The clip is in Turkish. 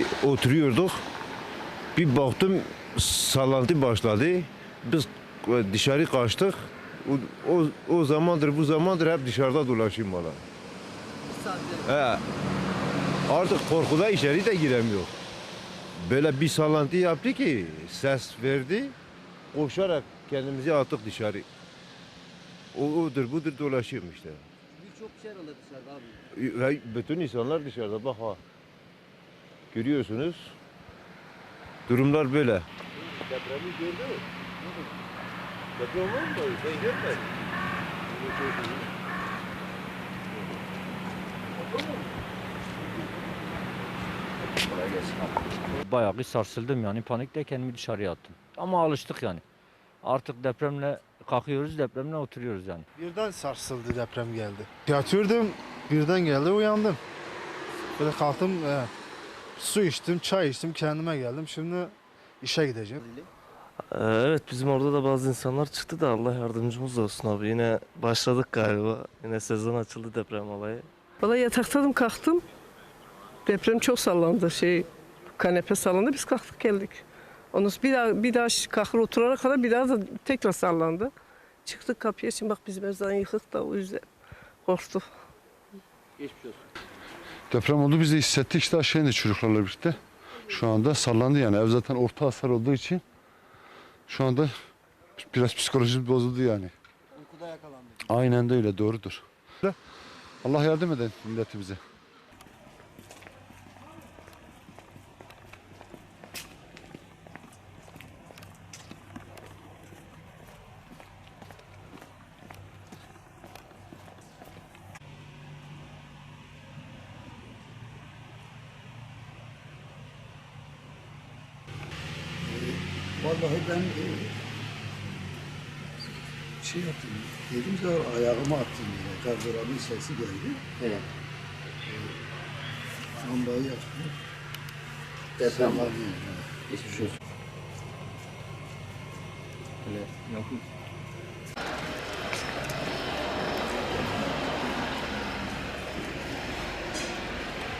e, oturuyorduk. Bir baktım sallantı başladı. Biz e, dışarı kaçtık. O, o, o zamandır bu zamandır hep dışarıda dolaşayım valla. He. Artık korkuda içeri de giremiyor. Böyle bir sallantı yaptı ki ses verdi. Koşarak kendimizi attık dışarı. O odur budur dolaşıyorum işte. Birçok şey dışarıda abi. Ve Bütün insanlar dışarıda bak ha. Görüyorsunuz. Durumlar böyle. Depremi gördün mü? Deprem var mı? Sen görmedin. Bayağı bir sarsıldım yani panikle kendimi dışarıya attım. Ama alıştık yani. Artık depremle kalkıyoruz, depremle oturuyoruz yani. Birden sarsıldı deprem geldi. Yatıyordum birden geldi uyandım. Böyle kalktım e, su içtim çay içtim kendime geldim. Şimdi işe gideceğim. Ee, Evet bizim orada da bazı insanlar çıktı da Allah yardımcımız olsun abi. Yine başladık galiba. Yine sezon açıldı deprem olayı. Valla yataktan kalktım. Deprem çok sallandı. Şey kanepe sallandı. Biz kalktık geldik. Ondan sonra bir daha, bir daha kalkır oturana kadar bir daha da tekrar sallandı. Çıktık kapıya şimdi bak bizim evden yıkık da o yüzden korktuk. Geçmiş olsun. Deprem oldu biz de hissettik işte aşağı indik çocuklarla birlikte. Şu anda sallandı yani ev zaten orta hasar olduğu için şu anda biraz psikolojimiz bozuldu yani. Uykuda yakalandık. Aynen de öyle doğrudur. Allah yardım eden milletimize. Vallahi ben e, şey yaptım, dedim ki ayağımı attım yine. Gardıranın sesi geldi. Evet. Lambayı yaktım. Deprem var. Geçmiş olsun. Öyle yakın